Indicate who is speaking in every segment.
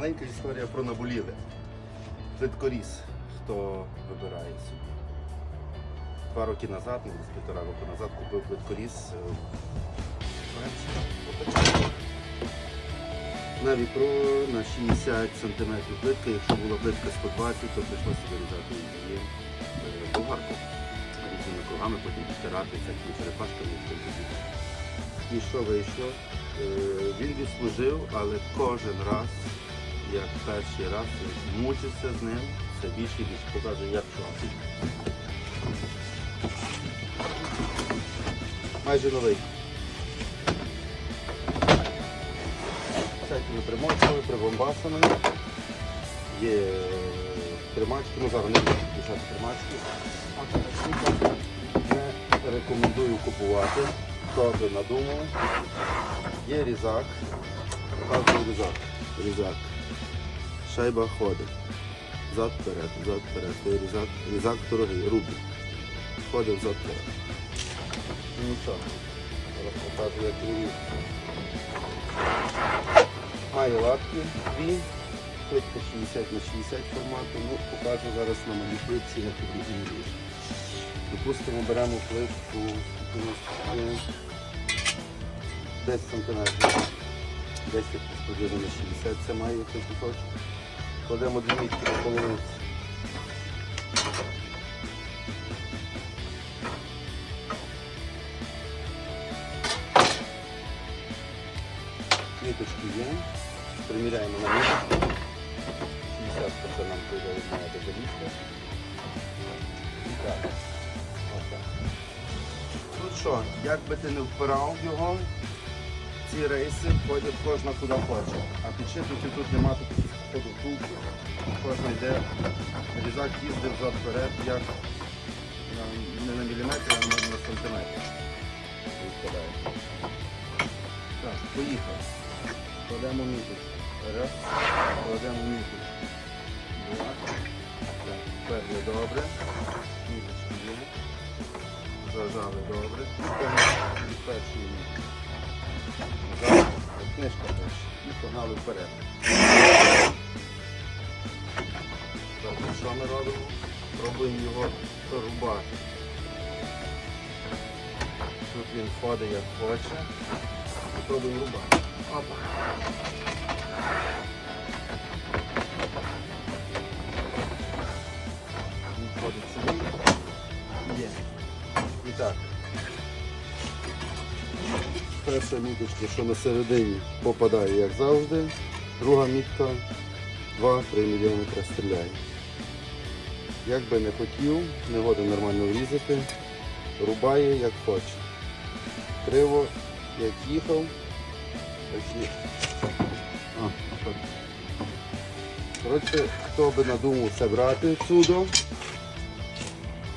Speaker 1: Маленька історія про наболіле. Плиткоріз, хто вибирає собі. Два роки назад, ну, десь півтора року назад, купив плиткоріз е. На вікро на 60 см плитка. Якщо була плитка 120, то прийшлося вирізати її е, болгарку різними кругами, потім підтирати всякими черепашками. І що вийшло? Е, Він відслужив, але кожен раз, як перший раз, мучився з ним, все більше і більше показує, як що. Майже новий. Всякими примочками, прибомбасами. Є тримачки, ну зараз не буду писати тримачки. Не рекомендую купувати. Хто би надумав. Є різак. Показую різак. Різак. Шайба ходить. Зад вперед, зад вперед. Різак, різак дорогий, рубль. Ходить взад вперед. Нічого. Зараз покажу, як він. Має лапки дві. Плитка 60 на 60 формату. Ну, покажу зараз на малій плитці, як він ріже. Допустимо, беремо плитку скільки у нас тут є? 10 см. 10 поділено на 60, це має цей кусочок. Кладемо дві мітки по половинці. Міточки є. Приміряємо на міточку. 60 це нам прийде знаєте, до ліска. І так. Тут що, як би ти не впирав його, ці рейси ходять кожна куди хоче. А підшипників тут немає таких походу втулки. Кожна йде. Різак їздив взад вперед, як на, не на міліметр, а на, на сантиметр. Відпадає. Так, поїхали. Кладемо міточку. Раз, кладемо міточку. Два. Так, перли добре. Міточки є. Зажали добре. І перший міточку. Назад. Книжка теж. І погнали вперед. Тобто, що ми робимо? Пробуємо його порубати. Тут він ходить як хоче. Пробуємо рубати. Опа. Він ходить собі. Є. І так. Перша міточка, що на середині попадає, як завжди. Друга мітка 2-3 мм стріляє. Як би не хотів, не года нормально врізати, рубає як хоче. Криво, як їхав, так так. Коротше, хто би надумав це брати судом,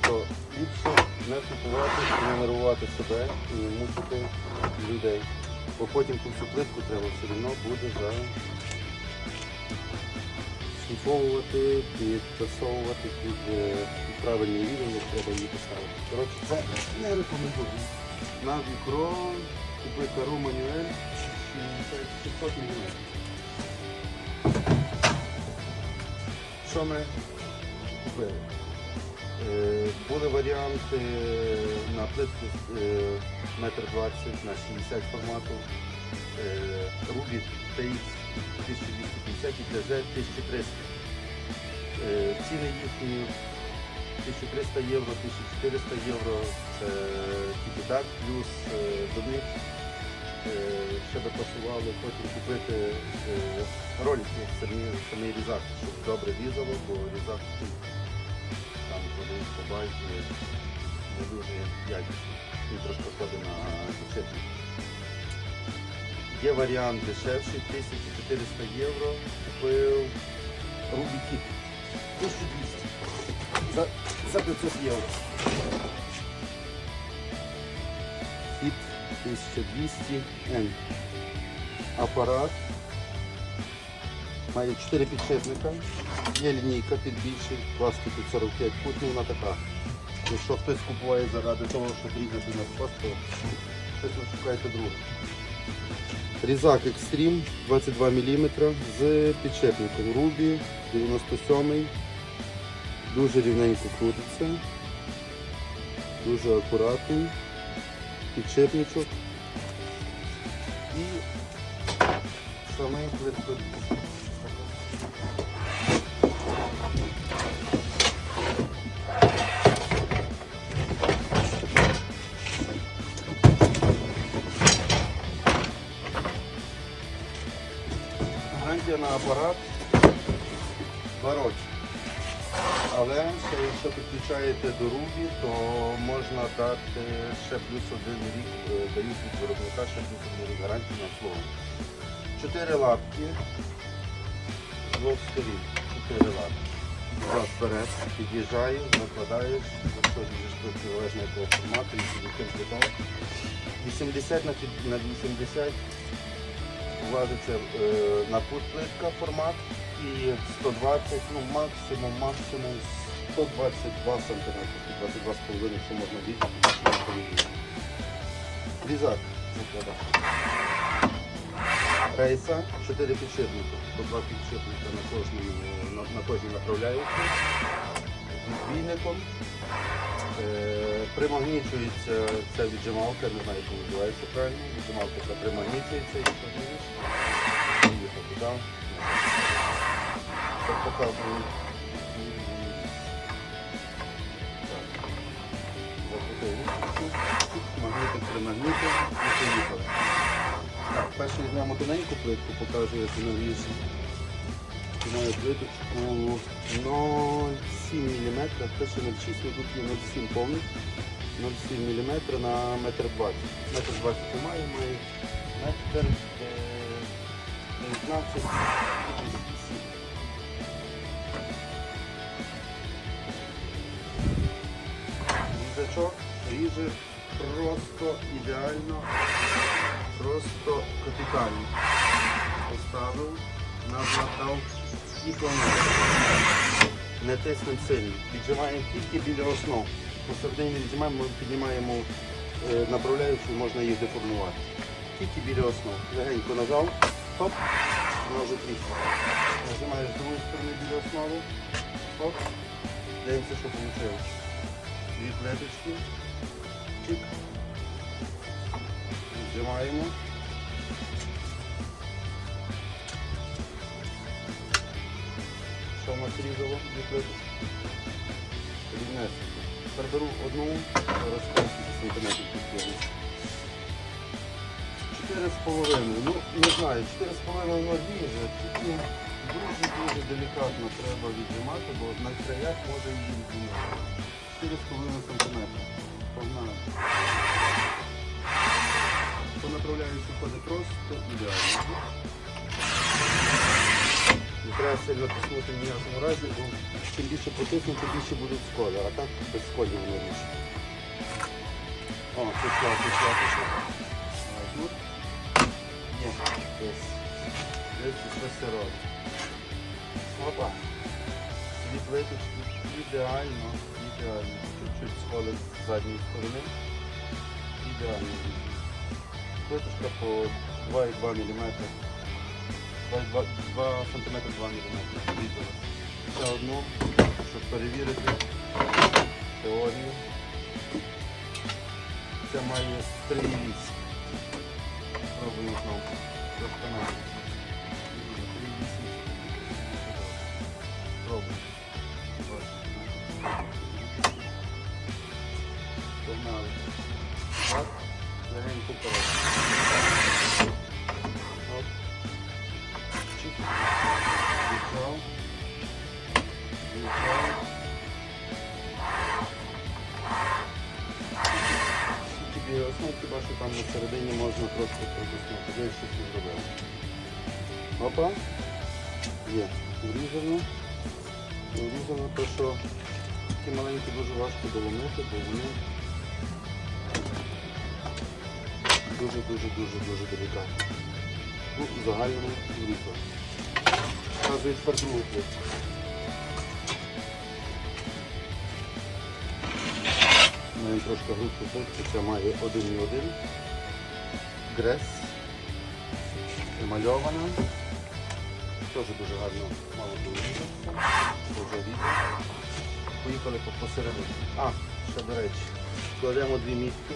Speaker 1: то ліпше не купувати, не нервувати себе і не мучити людей. Бо потім ту всю плитку треба все одно буде за шліфовувати, підтасовувати під, е, під правильний рівень, як треба її поставити. Коротше, це не рекомендую. На вікро купи кару манюель 600 мм. Що ми купили? Е, Були варіанти на плитку е, метр 20 на 60 формату. Е, Рубі TX 1250 і ТЗ 1300. Е, Ціни їхні 1300 євро, 1400 євро. Це тільки так, плюс е, до них е, ще би пасувало потім купити е, ролики, самі, самий різак, щоб добре різало, бо різак там продають по не дуже якісний. Він трошки ходить на підшипник. Є варіант дешевший, 1400 євро. Купив Рубі Кіт. 1200. За, за 500 євро. Кіт 1200 N. Апарат. Має 4 підшипника. Є лінійка під більший, класки під 45 фут, ну вона така. Якщо хтось купує заради того, щоб різати на спас, то щось ви шукайте друге. Різак Extreme 22 мм з підшипником Ruby 97 Дуже рівненько крутиться. Дуже акуратний. Підшипничок. І самий плиткоріз. Апарат 2. Але якщо підключаєте до Рубі, то можна дати ще плюс один рік, е, дають від виробника ще плюс один рік гарантії на слово. Чотири лапки з двох сторін. Чотири лапки. Два вперед, під'їжджаєш, закладаєш, заходиш протилежного якого формату і бетон. 80 на 80 влазиться е, на пут плитка формат і 120, ну максимум, максимум 122 см, 22,5, що можна більше. Різак закладав. Рейса, 4 підшипника, по 2 підшипника на кожному, на, на кожній з відбійником. Е, примагнічується ця віджималка, не знаю, як називається правильно. Віджималка ця примагнічується і подивиш. Поїхав туди. Показую. Магнітик примагнітив і поїхали. Так, перше візьмемо тоненьку плитку, покажу, як вона вісить. Маю плиточку 0,7 мм, пише 0,6, але тут є 0,7 повний. 0,7 мм на 1,20 м. Метр 20 немає, має метр е, 19 Різачок ріже просто ідеально, просто капітально. Поставив, накладав і планує. Не тиснемо сильно. Піджимаємо тільки біля основ. Посередині віджимаємо, ми піднімаємо е, направляючу, можна їх деформувати. Тільки біля основ. Легенько нажав, хоп, вона вже трісла. Нажимаєш з другої сторони біля основи, хоп, дивимося, що вийшло. Дві плеточки, чик, віджимаємо. Нас різало дві плиточки? Рівнесенько. Тепер беру одну, 10 сантиметрів з половиною. Ну, не знаю, чотири з половиною воно ріже, тільки дуже-дуже делікатно треба віджимати, бо на краях може її віджимати. Чотири з половиною сантиметра. Погнали. По направляючи ходить просто ідеально. Не треба сильно тиснути в якому разі, бо чим більше потисну, тим більше будуть сколи, а так без сколів воно ріже. О, пішла, пішла, пішла. Тут. Ні, десь. Десь пішла сирот. Опа. Дві плиточки ідеально, ідеально. Чуть-чуть сколи з задньої сторони. Ідеально. Плиточка по 2,2 мм. 2, 2 см 2 мм. Різала. Ще одну, щоб перевірити теорію. Це має 3,8. Пробуємо знову. Трошки менше. 3,8. Пробуємо. Погнали. Так. Легенько вперед. Там середині можна просто протиснути. Я щось не зробив. Опа. Є. Врізано. Врізано те, що такі маленькі дуже важко доломити, бо вони дуже-дуже-дуже-дуже делікатні. Ну, загальному врізано. Показує тепер Маємо трошки плитку, це має 1,1. Грес емальована. Теж дуже гарно мало. Дуже. Поїхали посередині. А, ще до речі, кладемо дві мітки.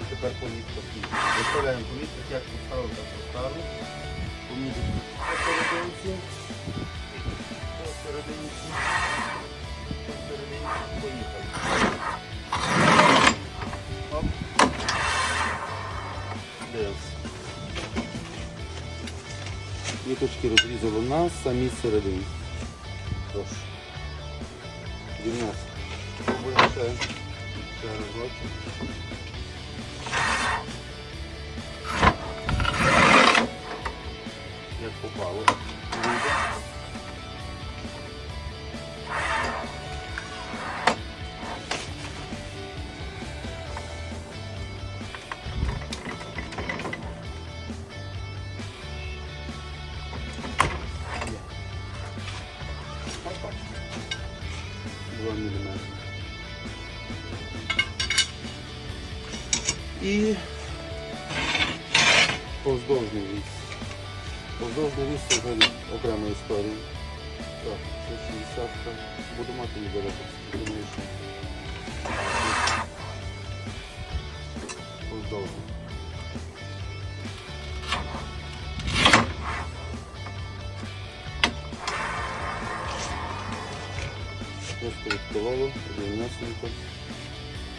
Speaker 1: І тепер по мітках. Виставляємо по мітках, як поставили, так поставили. По мітках посерединці. Посерединці. Ніточки розрізали на самій середині. Прошу. Дівнес. Пробуємо ще, разочок. Як попало. І повздовжний вісь. Повздовжний вісь це вже окрема історія. Так, це 60 Буду мати недалеко. Думаю, що повздовжний. Просто відкривало, рівнесенько.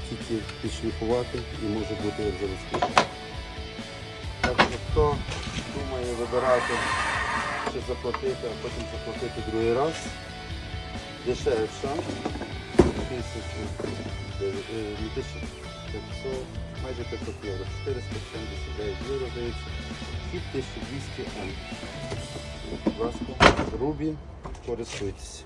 Speaker 1: Тільки підшліфувати і може бути як завести. Так що хто думає вибирати, чи заплатити, а потім заплатити другий раз, дешевша. 1500, майже 500 євро, 479 євро здається, і 1200 М. Будь ласка, Рубі, користуйтесь.